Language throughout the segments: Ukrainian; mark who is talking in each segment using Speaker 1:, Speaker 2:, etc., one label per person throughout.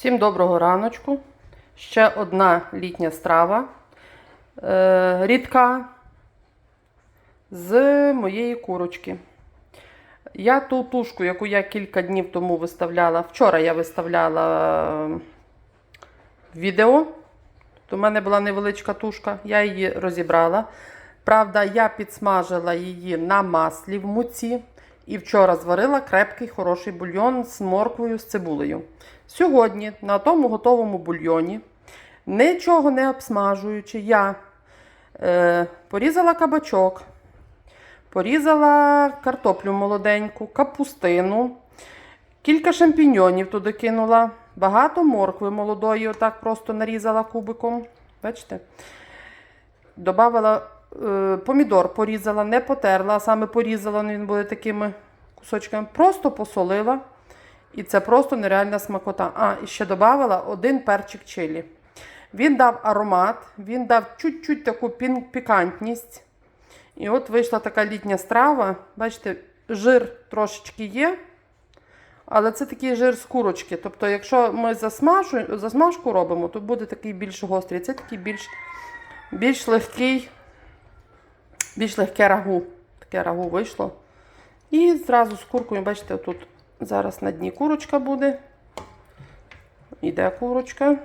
Speaker 1: Всім доброго раночку. Ще одна літня страва. Е, рідка з моєї курочки. Я ту тушку, яку я кілька днів тому виставляла, вчора я виставляла е, відео. В мене була невеличка тушка, я її розібрала. Правда, я підсмажила її на маслі в муці. І вчора зварила крепкий хороший бульйон з морквою, з цибулею. Сьогодні на тому готовому бульйоні, нічого не обсмажуючи, я е, порізала кабачок, порізала картоплю молоденьку, капустину, кілька шампіньонів туди кинула, багато моркви молодої, отак просто нарізала кубиком. Бачите? Добавила помідор, порізала, не потерла, а саме порізала, він буде такими кусочками. Просто посолила. І це просто нереальна смакота. А, і ще додавала один перчик чилі. Він дав аромат, він дав чуть-чуть таку пікантність. І от вийшла така літня страва. Бачите, жир трошечки є. Але це такий жир з курочки. Тобто, якщо ми засмажку робимо, то буде такий більш гострий. Це такий більш, більш легкий, більш легке рагу. Таке рагу вийшло. І зразу з куркою, бачите, тут зараз на дні курочка буде. Іде курочка.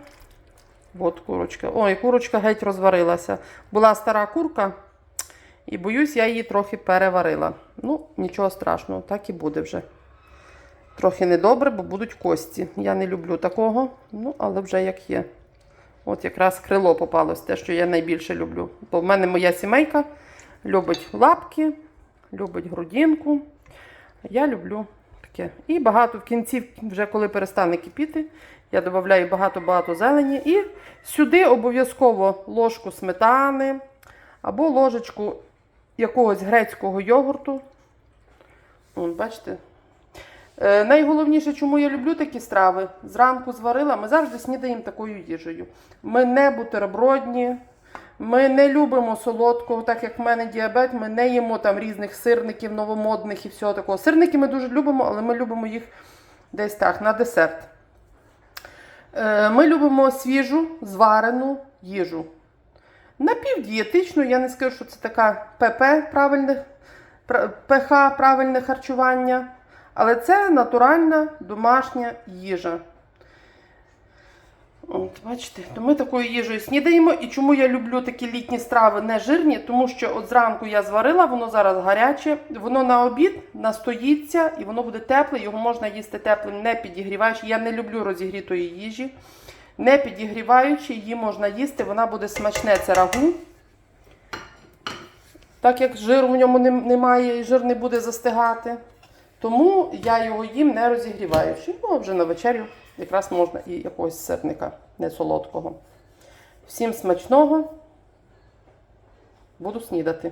Speaker 1: От курочка. Ой, курочка геть розварилася. Була стара курка, і боюсь, я її трохи переварила. Ну, нічого страшного, так і буде вже. Трохи недобре, бо будуть кості. Я не люблю такого, ну, але вже як є. От якраз крило попалось, те, що я найбільше люблю. Бо в мене моя сімейка любить лапки, любить грудинку. Я люблю таке. І багато в кінці, вже коли перестане кипіти, я додаю багато-багато зелені. І сюди обов'язково ложку сметани або ложечку якогось грецького йогурту. Вон, бачите? Е, найголовніше, чому я люблю такі страви, зранку зварила, ми завжди снідаємо такою їжею. Ми не бутербродні, ми не любимо солодкого, так як в мене діабет, ми не їмо там різних сирників, новомодних і всього такого. Сирники ми дуже любимо, але ми любимо їх десь так, на десерт. Е, Ми любимо свіжу, зварену їжу. Напівдієтичну, я не скажу, що це така ПП правильне, ПХ правильне харчування, але це натуральна домашня їжа. От, бачите, то ми такою їжею снідаємо. І чому я люблю такі літні страви не жирні? Тому що от зранку я зварила, воно зараз гаряче, воно на обід настоїться і воно буде тепле, його можна їсти теплим, не підігріваючи. Я не люблю розігрітої їжі. Не підігріваючи, її можна їсти, вона буде смачне, це рагу. Так як жиру в ньому немає і жир не буде застигати. Тому я його їм не розігріваючи. Ну, а вже на вечерю якраз можна і якогось сирника не солодкого. Всім смачного. Буду снідати.